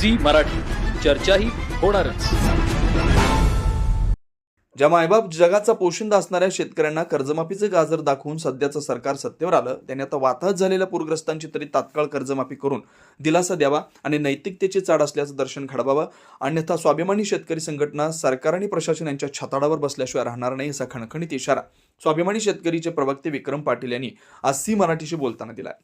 Zee Marathi. चर्चाही होणारच. ज्या मायबाप जगाचा पोशिंदा असणाऱ्या शेतकऱ्यांना कर्जमाफीचे गाजर दाखवून सध्याचं सरकार सत्तेवर आलं त्यांनी आता वाताहत झालेल्या पूरग्रस्तांची तरी तात्काळ कर्जमाफी करून दिलासा द्यावा आणि नैतिकतेची चाड असल्याचं दर्शन घडवावं. अन्यथा स्वाभिमानी शेतकरी संघटना सरकार आणि प्रशासन यांच्या छताडावर बसल्याशिवाय राहणार नाही असा खणखणीत इशारा स्वाभिमानी शेतकरीचे प्रवक्ते विक्रम पाटील यांनी आज सी मराठीशी बोलताना दिलाय.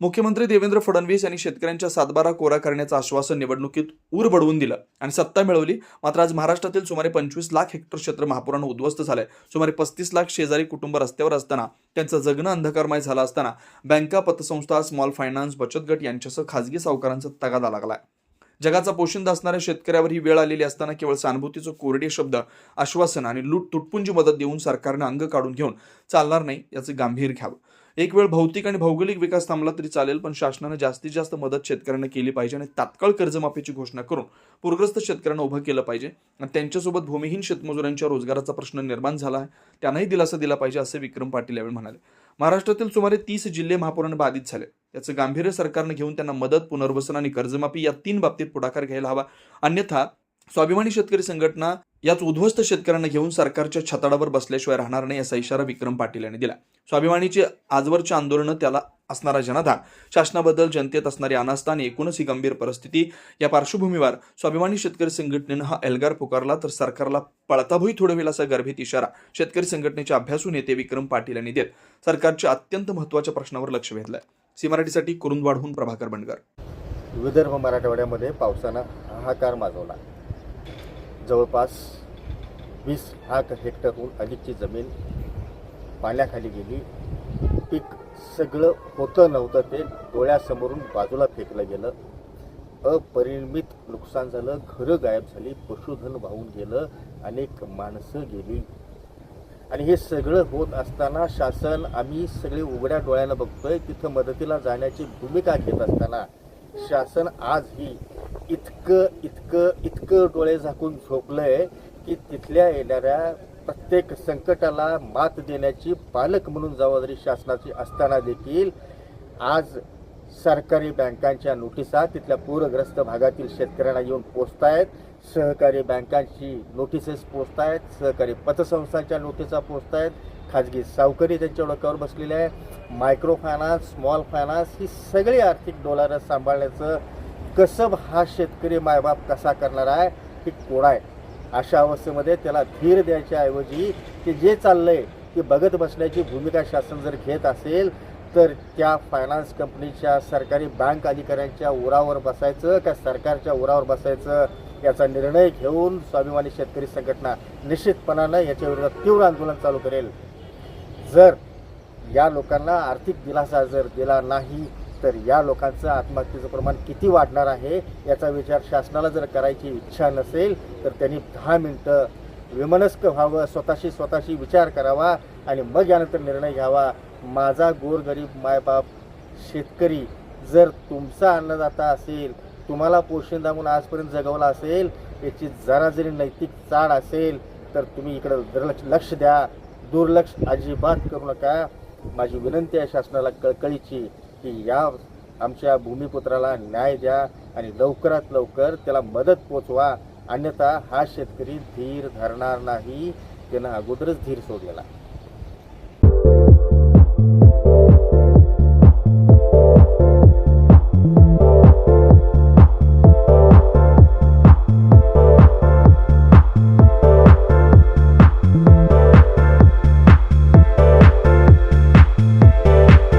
मुख्यमंत्री देवेंद्र फडणवीस यांनी शेतकऱ्यांच्या सातबारा कोरा करण्याचं आश्वासन निवडणुकीत ऊर बडवून दिलं आणि सत्ता मिळवली. मात्र आज महाराष्ट्रातील सुमारे पंचवीस लाख हेक्टर क्षेत्र महापुरानं उद्ध्वस्त झालंय. सुमारे पस्तीस लाख शेजारी कुटुंब रस्त्यावर असताना त्यांचं जगणं अंधकारमय झालं असताना बँका पतसंस्था स्मॉल फायनान्स बचत गट यांच्यासह खाजगी सावकारांचा तगादा लागलाय. जगाचा पोशिंदा असणाऱ्या शेतकऱ्यावर ही वेळ आलेली असताना केवळ सहानुभूतीचं कोरडे शब्द आश्वासन आणि लूट तुटपुंजी मदत देऊन सरकारनं अंग काढून घेऊन चालणार नाही याचं गांभीर घ्यावं. एक वेळ भौतिक आणि भौगोलिक विकास थांबला तरी चालेल पण शासनानं जास्तीत जास्त मदत शेतकऱ्यांना केली पाहिजे आणि तात्काळ कर्जमाफीची घोषणा करून पूरग्रस्त शेतकऱ्यांना उभं केलं पाहिजे. आणि त्यांच्यासोबत भूमिहीन शेतमजुरांच्या रोजगाराचा प्रश्न निर्माण झाला आहे. त्यांनाही दिलासा दिला पाहिजे असे विक्रम पाटील यावेळी म्हणाले. महाराष्ट्रातील सुमारे तीस जिल्हे महापौरांना बाधित झाले. त्याचं गांभीर्य सरकारनं घेऊन त्यांना मदत पुनर्वसन आणि कर्जमाफी या तीन बाबतीत पुढाकार घ्यायला हवा. अन्यथा स्वाभिमानी शेतकरी संघटना याच उद्ध्वस्त शेतकऱ्यांना घेऊन सरकारच्या छताडावर बसल्याशिवाय राहणार नाही असा इशारा विक्रम पाटील यांनी दिला. स्वाभिमानीचे आजवरचे आंदोलनं त्याला असणारा जनाधार. शासनाबद्दल जनतेत असणारी अनास्था आणि एकूणच ही गंभीर परिस्थिती. या पार्श्वभूमीवर स्वाभिमानी शेतकरी संघटनेनं हा एल्गार पुकारला तर सरकारला पळताभुई थोडं होईल असा गर्भित इशारा शेतकरी संघटनेचे अभ्यासू नेते विक्रम पाटील यांनी देत सरकारच्या अत्यंत महत्त्वाच्या प्रश्नावर लक्ष वेधलंय. सी मराठीसाठी कुरुंदवाडहून प्रभाकर बंडकर विदर्भ मराठवाड्यामध्ये पावसानं हाहाकार माजवला. जवळपास वीस लाख हेक्टरहून अधिकची जमीन पाण्याखाली गेली. पीक सगळं होतं नव्हतं ते डोळ्यासमोरून बाजूला फेकलं गेलं. अपरिमित नुकसान झालं घरं गायब झाली पशुधन वाहून गेलं अनेक माणसं गेली. आणि हे सगळं होत असताना शासन आम्ही सगळे उघड्या डोळ्यानं बघतोय तिथं मदतीला जाण्याची भूमिका घेत असताना शासन आजही इतकं इतकं इतकं डोळे झाकून झोपलंय की तिथल्या येणाऱ्या प्रत्येक संकटाला मात देण्याची पालक म्हणून जबाबदारी शासनाची असताना देखील आज सरकारी बँकांच्या नोटिसा तिथल्या पूरग्रस्त भागातील शेतकऱ्यांना येऊन पोचत आहेत सहकारी बँकांची नोटिसेस पोचत आहेत सहकारी पतसंस्थांच्या नोटिसा पोचत आहेत खाजगी सावकारी त्यांच्या डोक्यावर बसलेले आहे मायक्रो फायनान्स स्मॉल फायनान्स ही सगळी आर्थिक डोलारं सांभाळण्याचं कसब हा शेतकरी मायबाप कसा करणार आहे की कोणा आहे? अशा अवस्थेमध्ये त्याला धीर द्यायच्याऐवजी ते जे चाललंय ते बघत बसण्याची भूमिका शासन जर घेत असेल तर त्या फायनान्स कंपनीच्या सरकारी बँक अधिकाऱ्यांच्या उरावर बसायचं का सरकारच्या उरावर बसायचं याचा निर्णय घेऊन स्वाभिमानी शेतकरी संघटना निश्चितपणानं याच्या विरोधात तीव्र आंदोलन चालू करेल. जर या लोकांना आर्थिक दिलासा जर दिला नाही तर या लोकांचं आत्महत्येचं प्रमाण किती वाढणार आहे याचा विचार शासनाला जर करायची इच्छा नसेल तर त्यांनी दहा मिनटं विमनस्क व्हावं स्वतःशी स्वतःशी विचार करावा आणि मग यानंतर निर्णय घ्यावा. माझा गोरगरीब मायबाप शेतकरी जर तुमचा अन्नदाता असेल तुम्हाला पोषण म्हणून आजपर्यंत जगवला असेल याची जरा जरी नैतिक चाड असेल तर तुम्ही इकडं दुर्लक्ष लक्ष द्या. दुर्लक्ष अजिबात करू नका. माझी विनंती आहे शासनाला कळकळीची. की या आमच्या भूमिपुत्राला न्याय द्या आणि लवकरात लवकर त्याला मदत पोचवा. अन्यथा हा शेतकरी धीर धरणार नाही. त्यानं अगोदरच धीर सोडलेला.